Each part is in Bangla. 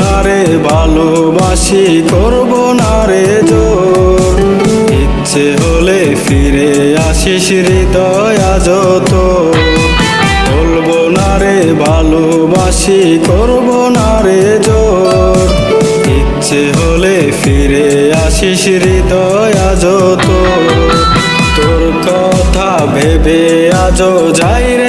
না রে ভালোবাসি করব না রে জোর। ইচ্ছে হলে ফিরে আসিস হৃদয় আজ তো বলব না রে ভালোবাসি করব না রে জোর। ইচ্ছে হলে ফিরে আসিস হৃদয় দয়া তো তোর কথা ভেবে আজ যাই রে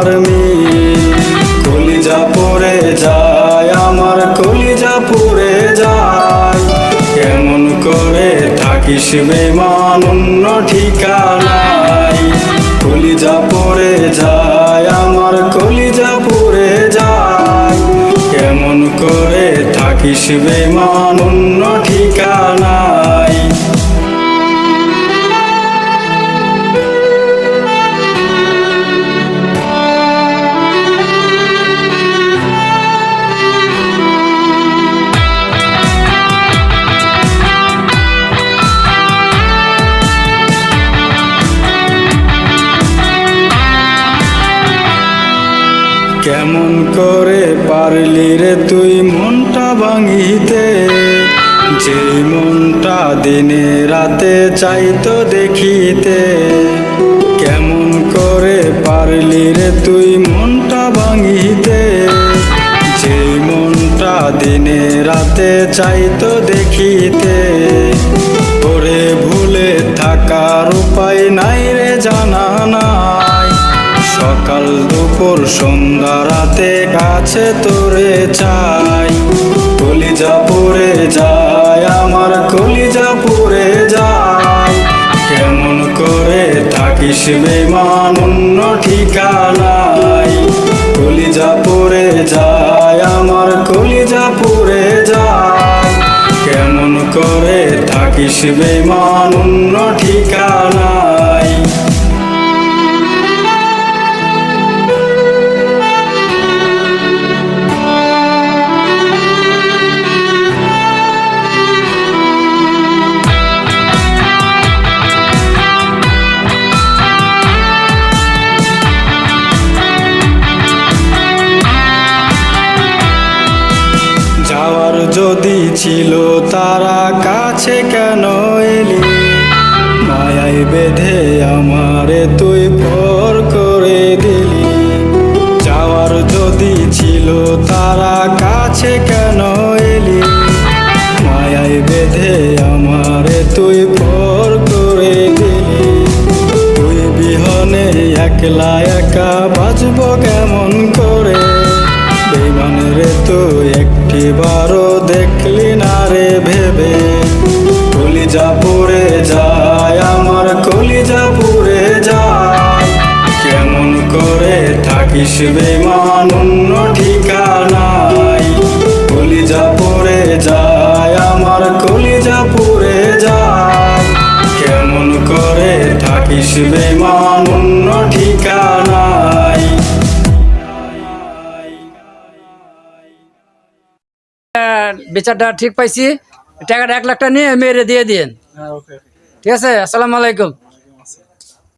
আমার কলিজা পড়ে যায়, আমার কলিজা পড়ে যায়। কেমন করে থাকিস বেমান অন্য ঠিকানায়? কলিজা পড়ে যায়, আমার কলিজা পড়ে যায়। কেমন করে থাকিস বেমান অন্য ঠিকানায়? কেমন করে পারলি রে তুই মনটা ভাঙিতে? যে মনটা দিনে রাতে চাইতো দেখিতে। কেমন করে পারলি রে তুই মনটা ভাঙিতে? যে মনটা দিনে রাতে চাইতো দেখিতে। দুপুর সন্ধ্যা রাতে তোরে চাই। কলিজা পড়ে যায়, আমার কলিজা পড়ে যায়। কেমন করে থাকিস বেমান অন্য ঠিকানায়? কলিজা পড়ে যায়, আমার কলিজা পড়ে যায়। কেমন করে থাকিস বেমান অন্য ঠিকানায়? যদি ছিল, তারা কাছে কেন এলি? মায়ায় বেঁধে আমারে তুই পর করে দিলি। যাওয়ার যদি ছিল, তারা কাছে কেন এলি? মায়ায় বেঁধে আমারে তুই পর করে দিলি। তুই বিহনে একলা একা বাঁচব কেমন করে? বেমান তুই একটি বারো দেখলি না রে ভেবে? কলিজা পড়ে যায়, আমার কলিজা পড়ে যায়। কেমন করে থাকিস বেমান অন্য ঠিকানায়? কলিজা পড়ে যায়, আমার কলিজা পড়ে যায়। কেমন করে থাকিস বেমান অন্য ঠিকানায়? বিচারটা ঠিক পাইছি। টাকাটা এক লাখ টাকা নিয়ে মেরে দিয়ে দিন ঠিক আছে? আসসালামু আলাইকুম।